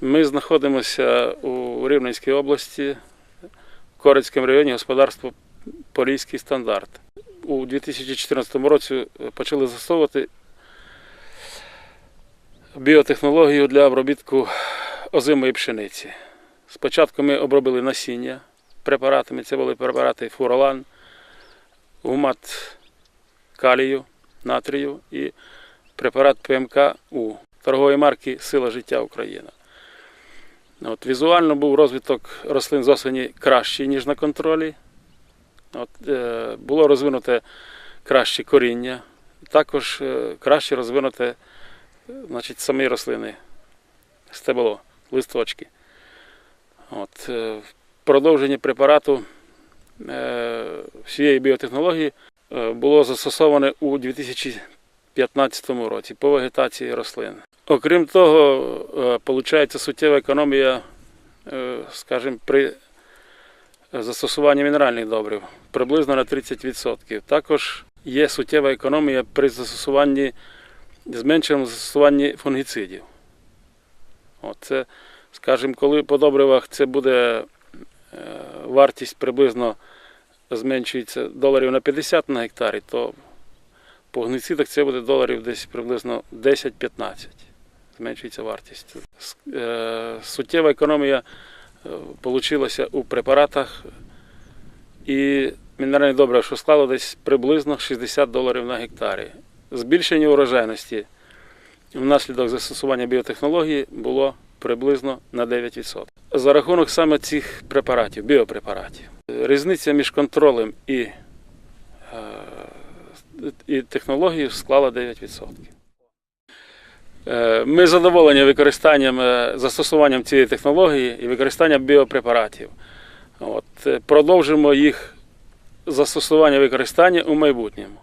Ми знаходимося у Рівненській області, в Корецькому районі господарство Поліський стандарт. У 2014 році почали застосовувати біотехнологію для обробітку озимої пшениці. Спочатку ми обробили насіння препаратами, це були препарати фуролан, гумат калію, натрію і препарат ПМК У торгової марки Сила життя Україна. От, візуально був розвиток рослин з осені кращий, ніж на контролі. От, е, було розвинуте краще коріння, також е, краще розвинуте е, значить, самі рослини, стебло, листочки. От, е, в продовженні препарату всієї біотехнології е, було застосоване у 2015 році по вегетації рослин. Окрім того, виходить суттєва економія, е, скажімо, при застосуванні мінеральних добрив приблизно на 30%. Також є суттєва економія при застосуванні зменшеному застосуванні фунгіцидів. От це, скажімо, коли по добривах це буде е, вартість приблизно зменшується доларів на 50 на гектарі, то по гницидах це буде доларів десь приблизно 10-15. Зменшується вартість. Е, Суттєва економія вийшла у препаратах і мінеральне добре, що склало десь приблизно 60 доларів на гектарі. Збільшення урожайності внаслідок застосування біотехнології було приблизно на 9%. За рахунок саме цих препаратів, біопрепаратів. Різниця між контролем і, е, і технологією склала 9%. Е, Ми задоволені використанням е, застосуванням цієї технології і використанням біопрепаратів. От, продовжимо їх застосування використання у майбутньому.